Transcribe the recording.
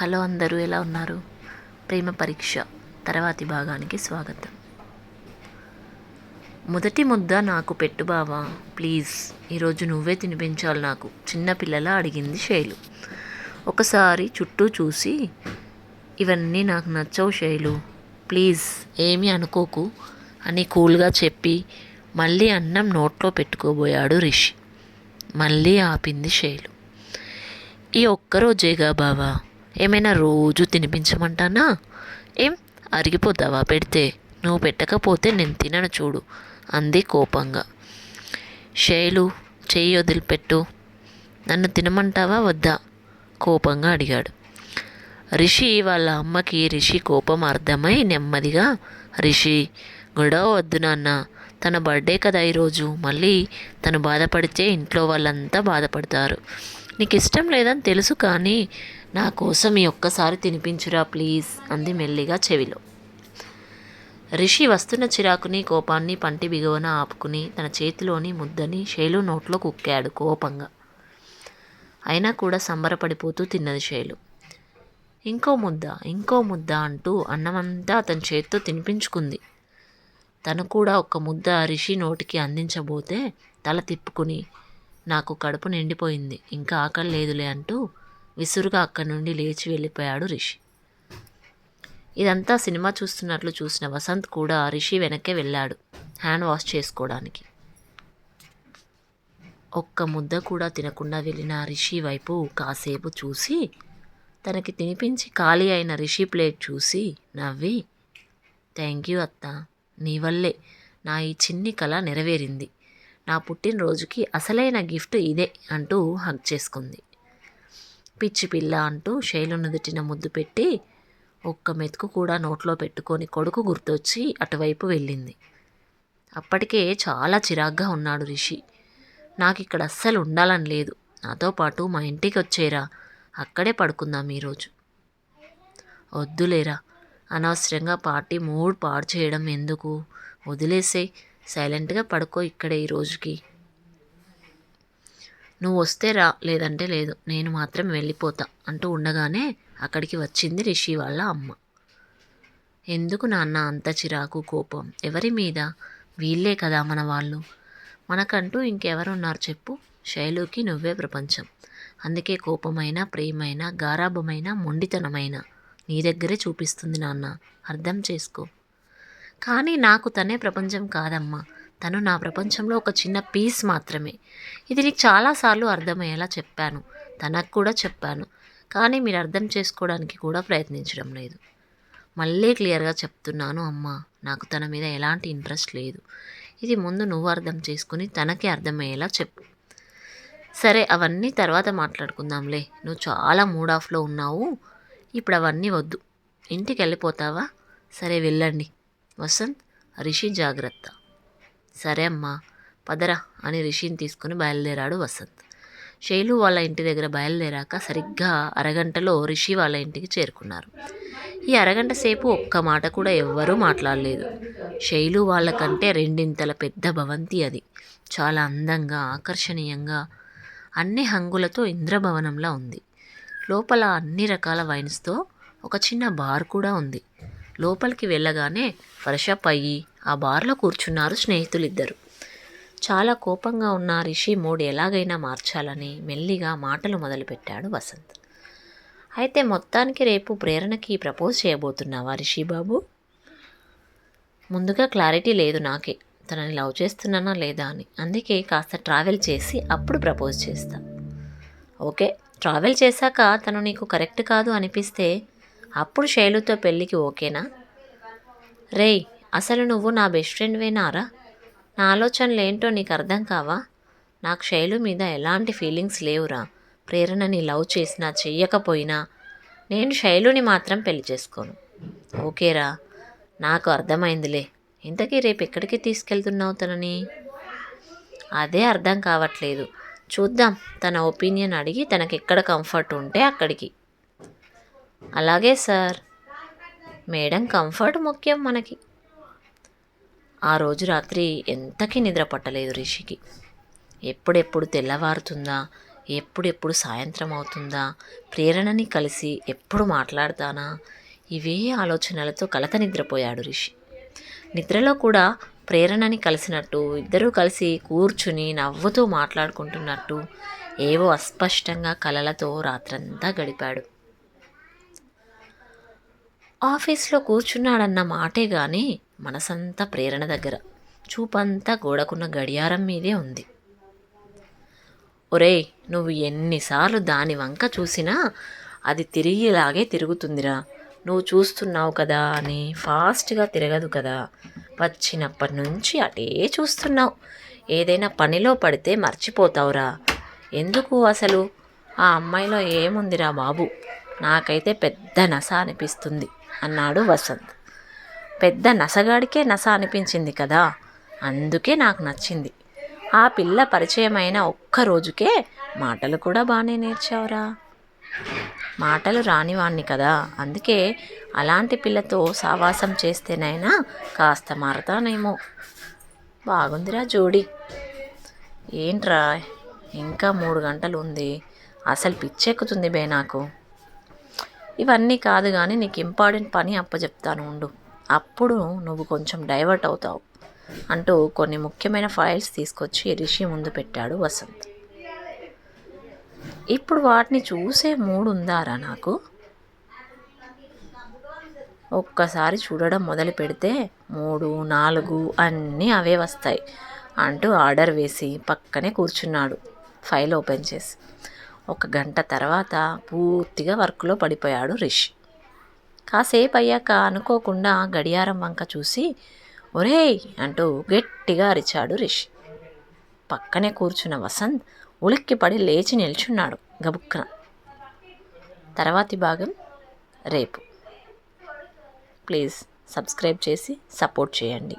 Hello అందరూ ఎలా ఉన్నారు? ప్రేమ పరీక్ష తర్వాతి భాగానికి స్వాగతం. మొదటి ముద్ద నాకు పెట్టు బావా ప్లీజ్. ఈరోజు నువ్వే తినిపించాలి నాకు. చిన్నపిల్లల అడిగింది శైలు. ఒకసారి చుట్టూ చూసి ఇవన్నీ నాకు నచ్చవు శైలు. ప్లీజ్ ఏమీ అనుకోకు. అని కూల్గా చెప్పి మళ్ళీ అన్నం నోట్లో పెట్టుకోబోయాడు రిషి. మళ్ళీ ఆపింది శైలు. ఈ ఒక్కరోజేగా బావా ఏమైనా రోజు తినిపించమంటానా? ఏం? అరిగిపోతావా పెడితే? నువ్వు పెట్టకపోతే నేను తినను చూడు అంది కోపంగా. శైలు చెయ్యి వదిలిపెట్టు. నన్ను తినమంటావా వద్దా? కోపంగా అడిగాడు. రిషి వాళ్ళ అమ్మకి రిషి కోపం అర్థమై నెమ్మదిగా రిషి గొడవ వద్దు నాన్న. తన బర్త్డే కదా ఈరోజు. మళ్ళీ తను బాధపడితే ఇంట్లో వాళ్ళంతా బాధపడతారు. నీకు ఇష్టం లేదని తెలుసు కానీ నా కోసం ఈ ఒక్కసారి తినిపించురా ప్లీజ్ అంది మెల్లిగా చెవిలో. రిషి వస్తున్న చిరాకుని కోపాన్ని పంటి బిగవన ఆపుకుని తన చేతిలోని ముద్దని శైలు నోట్లో కుక్కాడు కోపంగా. అయినా కూడా సంబరపడిపోతూ తిన్నది శైలు. ఇంకో ముద్ద ఇంకో ముద్ద అంటూ అన్నమంతా అతని చేత్తో తినిపించుకుంది. తను కూడా ఒక ముద్ద రిషి నోటికి అందించబోతే తల తిప్పుకుని నాకు కడుపు నిండిపోయింది. ఇంకా ఆకలి లేదులే అంటూ విసురుగా అక్కడి నుండి లేచి వెళ్ళిపోయాడు రిషి. ఇదంతా సినిమా చూస్తున్నట్లు చూసిన వసంత్ కూడా రిషి వెనక్కే వెళ్ళాడు హ్యాండ్ వాష్ చేసుకోవడానికి. ఒక్క ముద్ద కూడా తినకుండా వెళ్ళిన రిషి వైపు కాసేపు చూసి తనకి తినిపించి ఖాళీ అయిన రిషి ప్లేట్ చూసి నవ్వి థ్యాంక్ యూ అత్త నీ వల్లే నా ఈ చిన్ని కళ నెరవేరింది. నా పుట్టినరోజుకి అసలైన గిఫ్ట్ ఇదే అంటూ హగ్ చేసుకుంది. పిచ్చి పిల్ల అంటూ శైలు నుదుటిన ముద్దు పెట్టి ఒక్క మెతుకు కూడా నోట్లో పెట్టుకొని కొడుకు గుర్తొచ్చి అటువైపు వెళ్ళింది. అప్పటికే చాలా చిరాగ్గా ఉన్నాడు రిషి. నాకు ఇక్కడ అస్సలు ఉండాలని లేదు. నాతో పాటు మా ఇంటికి వచ్చేరా. అక్కడే పడుకుందాం ఈరోజు. వద్దులేరా. అనవసరంగా పార్టీ మూడ్ పాడు చేయడం ఎందుకు? వదిలేసే సైలెంట్గా పడుకో ఇక్కడే ఈ రోజుకి. నువ్వు వస్తే రా లేదంటే లేదు. నేను మాత్రం వెళ్ళిపోతా అంటూ ఉండగానే అక్కడికి వచ్చింది రిషి వాళ్ళ అమ్మ. ఎందుకు నాన్న అంత చిరాకు కోపం? ఎవరి మీద? వీళ్ళే కదా మన వాళ్ళు. మనకంటూ ఇంకెవరున్నారు చెప్పు. శైలుకి నువ్వే ప్రపంచం. అందుకే కోపమైన ప్రేమైన గారాభమైన మొండితనమైన నీ దగ్గరే చూపిస్తుంది నాన్న. అర్థం చేసుకో. కానీ నాకు తనే ప్రపంచం కాదమ్మా. తను నా ప్రపంచంలో ఒక చిన్న పీస్ మాత్రమే. ఇది నీకు చాలాసార్లు అర్థమయ్యేలా చెప్పాను. తనకు కూడా చెప్పాను. కానీ మీరు అర్థం చేసుకోవడానికి కూడా ప్రయత్నించడం లేదు. మళ్ళీ క్లియర్గా చెప్తున్నాను అమ్మా. నాకు తన మీద ఎలాంటి ఇంట్రెస్ట్ లేదు. ఇది ముందు నువ్వు అర్థం చేసుకుని తనకి అర్థమయ్యేలా చెప్పు. సరే అవన్నీ తర్వాత మాట్లాడుకుందాంలే. నువ్వు చాలా మూడ్ ఆఫ్లో ఉన్నావు. ఇప్పుడు అవన్నీ వద్దు. ఇంటికి వెళ్ళిపోతావా సరే వెళ్ళండి. వసంత్ రిషి జాగ్రత్త. సరే అమ్మా పదరా అని రిషిని తీసుకుని బయలుదేరాడు వసంత్. శైలు వాళ్ళ ఇంటి దగ్గర బయలుదేరాక సరిగ్గా అరగంటలో రిషి వాళ్ళ ఇంటికి చేరుకున్నారు. ఈ అరగంట సేపు ఒక్క మాట కూడా ఎవ్వరూ మాట్లాడలేదు. శైలు వాళ్ళకంటే రెండింతల పెద్ద భవంతి అది. చాలా అందంగా ఆకర్షణీయంగా అన్ని హంగులతో ఇంద్రభవనంలా ఉంది. లోపల అన్ని రకాల వైన్స్తో ఒక చిన్న బార్ కూడా ఉంది. లోపలికి వెళ్ళగానే ఫ్రెషప్ అయ్యి ఆ బార్లో కూర్చున్నారు స్నేహితులిద్దరు. చాలా కోపంగా ఉన్న రిషి మూడ్ ఎలాగైనా మార్చాలని మెల్లిగా మాటలు మొదలుపెట్టాడు వసంత్. అయితే మొత్తానికి రేపు ప్రేరణకి ప్రపోజ్ చేయబోతున్నావా రిషి బాబు? ముందుగా క్లారిటీ లేదు నాకే. తనని లవ్ చేస్తున్నానా లేదా అని. అందుకే కాస్త ట్రావెల్ చేసి అప్పుడు ప్రపోజ్ చేస్తా. ఓకే ట్రావెల్ చేశాక తను నీకు కరెక్ట్ కాదు అనిపిస్తే అప్పుడు శైలుతో పెళ్ళికి ఓకేనా? రేయ్ అసలు నువ్వు నా బెస్ట్ ఫ్రెండ్వేనారా నా ఆలోచనలు ఏంటో నీకు అర్థం కావా? నాకు శైలు మీద ఎలాంటి ఫీలింగ్స్ లేవురా. ప్రేరణని లవ్ చేసినా చెయ్యకపోయినా నేను శైలుని మాత్రం పెళ్ళి చేసుకోను. ఓకేరా నాకు అర్థమైందిలే. ఇంతకీ రేపు ఎక్కడికి తీసుకెళ్తున్నావు తనని? అదే అర్థం కావట్లేదు. చూద్దాం తన ఒపీనియన్ అడిగి తనకి ఎక్కడ కంఫర్ట్ ఉంటే అక్కడికి. అలాగే సార్. మేడం కంఫర్ట్ ముఖ్యం మనకి. ఆ రోజు రాత్రి ఎంతకీ నిద్ర పట్టలేదు రిషికి. ఎప్పుడెప్పుడు తెల్లవారుతుందా ఎప్పుడెప్పుడు సాయంత్రం అవుతుందా ప్రేరణని కలిసి ఎప్పుడు మాట్లాడతానా ఇవే ఆలోచనలతో కలత నిద్రపోయాడు రిషి. నిద్రలో కూడా ప్రేరణని కలిసినట్టు ఇద్దరూ కలిసి కూర్చుని నవ్వుతూ మాట్లాడుకుంటున్నట్టు ఏవో అస్పష్టంగా కలలతో రాత్రంతా గడిపాడు. ఆఫీస్లో కూర్చున్నాడన్న మాటే గాని మనసంతా ప్రేరణ దగ్గర. చూపంతా గోడకున్న గడియారం మీదే ఉంది. ఒరేయ్ నువ్వు ఎన్నిసార్లు దాని వంక చూసినా అది తిరిగిలాగే తిరుగుతుందిరా. నువ్వు చూస్తున్నావు కదా అని ఫాస్ట్గా తిరగదు కదా. వచ్చినప్పటి నుంచి అటే చూస్తున్నావు. ఏదైనా పనిలో పడితే మర్చిపోతావురా. ఎందుకు అసలు? ఆ అమ్మాయిలో ఏముందిరా బాబు? నాకైతే పెద్ద నస అనిపిస్తుంది. అన్నాడు వసంత్. పెద్ద నసగాడికే నస అనిపించింది కదా? అందుకే నాకు నచ్చింది. ఆ పిల్ల పరిచయమైన ఒక్క రోజుకే మాటలు కూడా బాగానే నేర్చావురా. మాటలు రానివాణ్ణి కదా? అందుకే అలాంటి పిల్లతో సావాసం చేస్తేనైనా కాస్త మారతానేమో. బాగుందిరా జోడి. ఏంట్రా? ఇంకా మూడు గంటలు ఉంది అసలు పిచ్చెక్కుతుంది బే నాకు. ఇవన్నీ కాదు కానీ నీకు ఇంపార్టెంట్ పని అప్పచెప్తాను ఉండు. అప్పుడు నువ్వు కొంచెం డైవర్ట్ అవుతావు అంటూ కొన్ని ముఖ్యమైన ఫైల్స్ తీసుకొచ్చి రిషి ముందు పెట్టాడు వసంత్. ఇప్పుడు వాటిని చూసే మూడు ఉందారా నాకు? ఒక్కసారి చూడడం మొదలు పెడితే మూడు నాలుగు అన్నీ అవే వస్తాయి అంటూ ఆర్డర్ వేసి పక్కనే కూర్చున్నాడు ఫైల్ ఓపెన్ చేసి. ఒక గంట తర్వాత పూర్తిగా వర్క్లో పడిపోయాడు రిషి. కాసేపు అయ్యాక అనుకోకుండా గడియారం వంక చూసి ఒరేయ్ అంటూ గట్టిగా అరిచాడు రిషి. పక్కనే కూర్చున్న వసంత్ ఉలిక్కిపడి లేచి నిల్చున్నాడు గబుక్కన. తర్వాతి భాగం రేపు. ప్లీజ్ సబ్స్క్రైబ్ చేసి సపోర్ట్ చేయండి.